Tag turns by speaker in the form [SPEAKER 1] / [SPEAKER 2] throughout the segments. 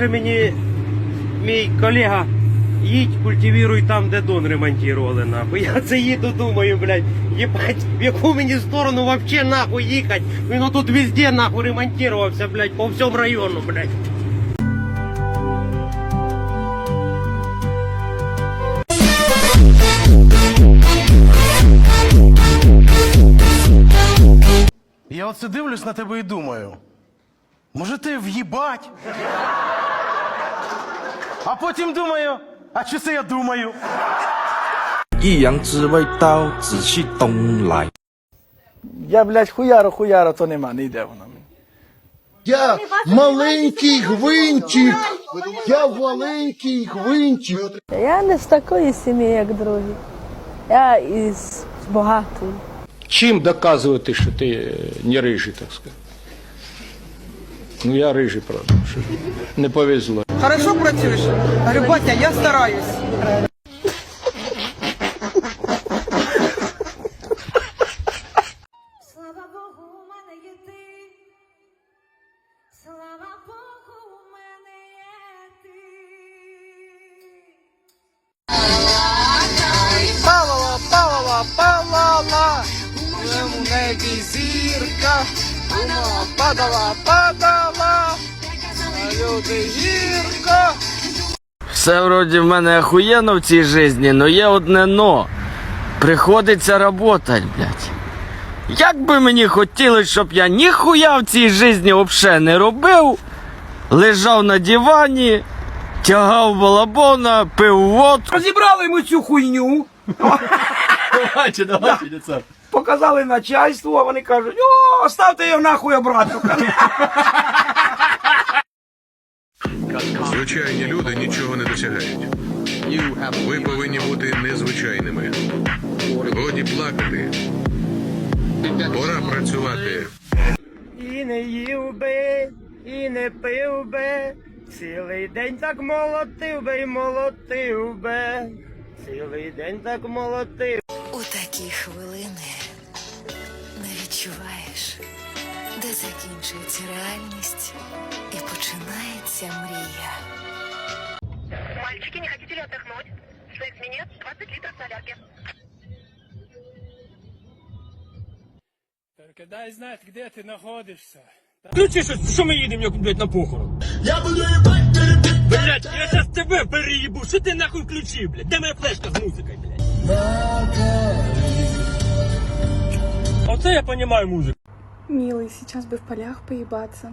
[SPEAKER 1] каже мені мій колега, їдь, культивіруй там, де дон ремонтували, нахуй. Я це їду, думаю, блядь, їбать, в яку мені сторону вообще нахуй їхать. Він отут везде нахуй ремонтувався, блядь, по всьому району, блядь.
[SPEAKER 2] Я оце дивлюсь на тебе і думаю. Може ти в'їбать? А потім думаю, а що це я думаю?
[SPEAKER 3] І
[SPEAKER 4] Я, блядь, хуяро, хуяро, то нема, не йде воно.
[SPEAKER 5] Я маленький гвинтик. Я маленький гвинтик.
[SPEAKER 6] Я не з такої сім'ї, як другі. Я із багатої.
[SPEAKER 7] Чим доказувати, що ти е, не рижий, так сказати? Ну я рижий, правда. Не повезло.
[SPEAKER 8] Хорошо працюєш? Говорю, батя, я стараюсь.
[SPEAKER 9] Слава Богу, у мене є ти. Слава Богу, у мене є ти.
[SPEAKER 8] Палала, палала, палала. У небі зірка. Вона падала, падала. А люди гірко.
[SPEAKER 10] Все вроді в мене охуєнно в цій житті, но є одне но. Приходиться работать, блядь. Як би мені хотілося, щоб я ніхуя в цій житті взагалі не робив, лежав на дивані, тягав балабона, пив водку.
[SPEAKER 4] Розібрали ми цю хуйню.
[SPEAKER 2] Давайте, давайте, це.
[SPEAKER 4] Показали начальству, а вони кажуть, о, ставте його нахуй обратно.
[SPEAKER 11] Звичайні люди нічого не досягають. Ви повинні бути незвичайними. Годі плакати. Пора працювати.
[SPEAKER 1] І не їв би, і не пив би, цілий день так молотив би і молотив би, цілий день так молотив.
[SPEAKER 9] У такі хвилини не відчуваєш, закінчується реальність і починається мрія.
[SPEAKER 12] Мальчики, не хотите ли отдохнуть? Секс минет 20 литров солярки.
[SPEAKER 1] Дай знати, де ти знаходишся. Ключи щось, що ми їдемо, як, блядь, на похорон?
[SPEAKER 5] Я буду ебать
[SPEAKER 1] Блядь, я зараз тебе переїбу, що ти нахуй ключі, блядь? Де моя флешка з музикою, блядь? Оце я понімаю музику.
[SPEAKER 6] Милый, сейчас бы в полях поебаться.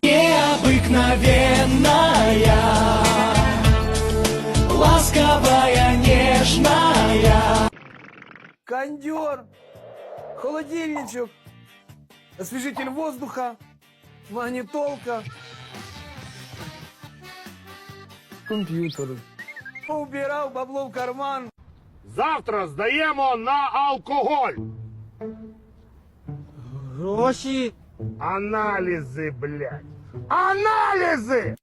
[SPEAKER 4] Кондер, холодильничек, освежитель воздуха, магнитолка, компьютер. Убирал бабло в карман.
[SPEAKER 2] Завтра здаємо на алкоголь.
[SPEAKER 4] Гроші.
[SPEAKER 2] Аналізи, блядь. Аналізи!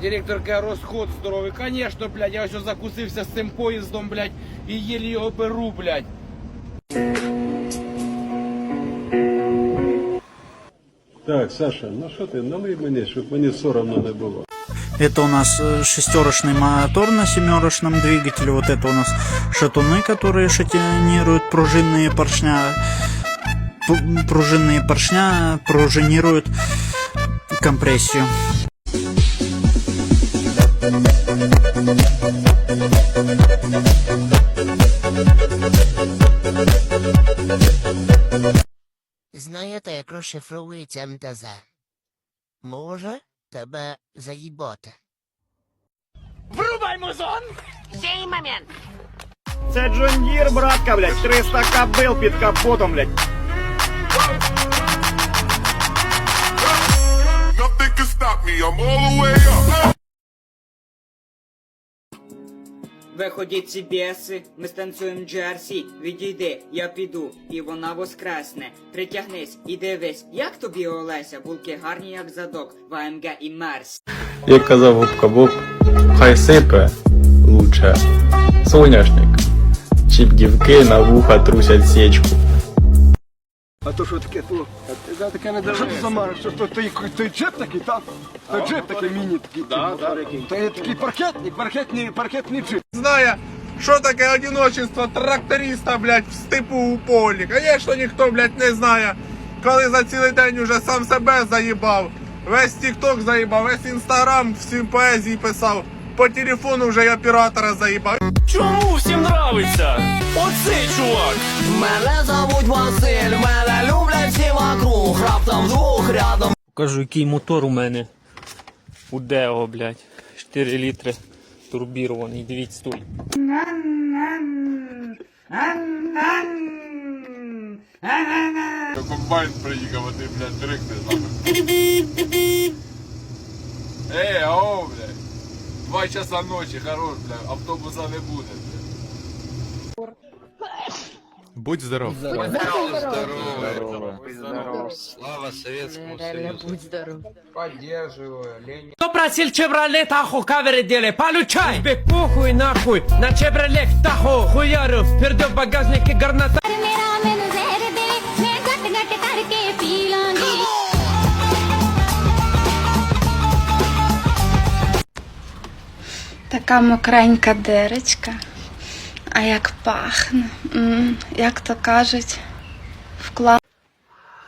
[SPEAKER 4] Директор каже, розход здоровий. Конечно, блядь, я ось закусився з цим поїздом, блядь, і єлі його беру, блядь.
[SPEAKER 7] Так, Саша, ну що ти, налий мені, щоб мені соромно не було.
[SPEAKER 3] Это у нас э, шестерочный мотор на семерочном двигателе. Вот это у нас шатуны, которые шатинируют пружинные поршня. Пружинные поршня пружинируют компрессию.
[SPEAKER 12] Знаєте, як розшифровується МТЗ? Може тебе заїботи.
[SPEAKER 1] Врубай музон!
[SPEAKER 12] Сей момент!
[SPEAKER 4] Це Джон Дір, братка, блядь, 300 кабел під капотом, блядь.
[SPEAKER 11] Nothing can stop me, I'm all the way up.
[SPEAKER 8] Виходіть ці біси, ми станцюємо Джерсі. Відійди, я піду, і вона воскресне. Притягнись і дивись, як тобі Олеся, булки гарні, як задок, в АМГ і Мерс.
[SPEAKER 2] Як казав Губка Боб, хай сипе лучше соняшник, чіп дівки на вуха трусять сечку.
[SPEAKER 13] А то що таке то? Я таке не дивлюся. Що ти замариш? Що то той, той джип такий, так? Той джип такий міні такий. Да, да. То є такий паркетний, паркетний, паркетний джип.
[SPEAKER 12] Знає, що таке одиночество тракториста, блядь, в степу у полі. Звісно, ніхто, блядь, не знає, коли за цілий день уже сам себе заїбав. Весь тікток заїбав, весь інстаграм всім поезії писав. По телефону вже й оператора заїбав.
[SPEAKER 14] Чому всім нравиться? Оцей чувак!
[SPEAKER 13] Мене зовуть Василь, мене всі вокруг, раптом двох рядом.
[SPEAKER 2] Покажу, який мотор у мене. У Део, блядь. 4 літри турбірований. Дивіться, стой.
[SPEAKER 12] Комбайн приїхав, а ти, блядь, дрикни нахуй. Ей, ао, блядь. Два часа ночі, хорош, блядь, автобуса не буде, блядь. Будь здоров.
[SPEAKER 11] Будь здоров.
[SPEAKER 15] Здорово. Будь
[SPEAKER 16] здоров. Слава Советскому Союзу. Будь здоров. Поддерживаю. Ленин.
[SPEAKER 17] Кто просил чебролет, аху, каверы дели? Получай! Тебе похуй нахуй. На чебролет, таху, хуяру. Пердё в багажнике горната.
[SPEAKER 8] Така мокренька дирочка. А як пахне. М, Як то кажуть, вклад.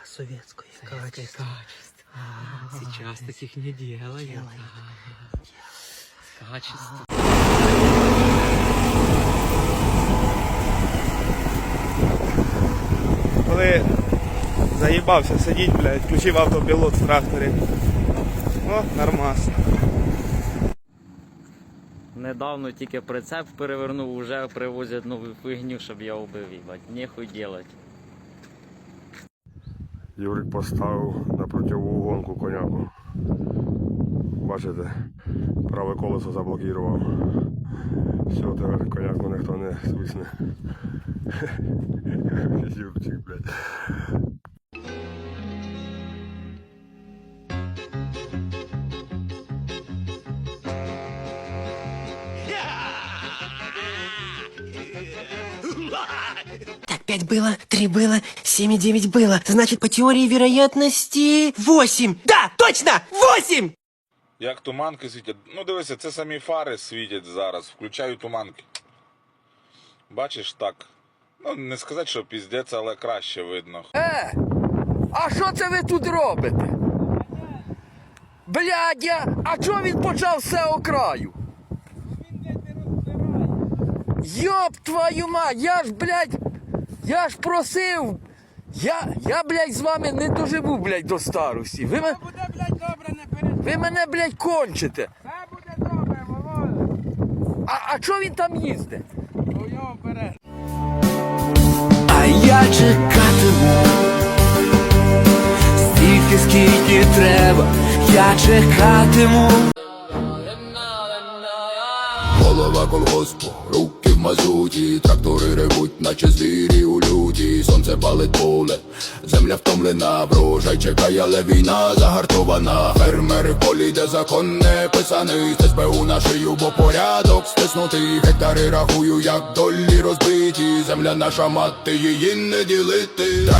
[SPEAKER 17] Советское качество. Сейчас таких не делают. Качество.
[SPEAKER 18] Коли заїбався сидіть, блядь, включив автопілот в тракторі. О, нормас.
[SPEAKER 14] Недавно тільки прицеп перевернув, вже привозять нову фігню, щоб я убив, їбать. Нехуй делать.
[SPEAKER 12] Юрик поставив на противу гонку коняку. Бачите, праве колесо заблокував. Все, тепер коняку ніхто не свисне. Юрчик, блядь.
[SPEAKER 13] пять было, три было, семь и девять было. Значит, по теории вероятности... Восемь! Да, точно! Восемь!
[SPEAKER 12] Як туманки світять. Ну дивися, це самі фари світять зараз. Включаю туманки. Бачиш так. Ну, не сказати, що піздець, але краще видно.
[SPEAKER 13] Е, а що це ви тут робите? Блядь, я... а чого він почав з цього краю? Йоп твою мать, я ж, блядь, я ж просив. Я, я, блядь, з вами не доживу, блядь, до старості. Ви, мен... Ви мене, блядь, кончите. Це буде добре, А, а чого він там їздить? А я чекатиму стільки, скільки треба, я чекатиму.
[SPEAKER 12] Голова колгоспу, руки мазуті, трактори ревуть, наче звірі у люті, сонце палить поле, земля втомлена, врожай чекає, але війна загартована. Фермери в полі, де закон не писаний, СБУ на шию, бо порядок стиснутий, гектари рахую, як долі розбиті, земля наша мати, її не ділити.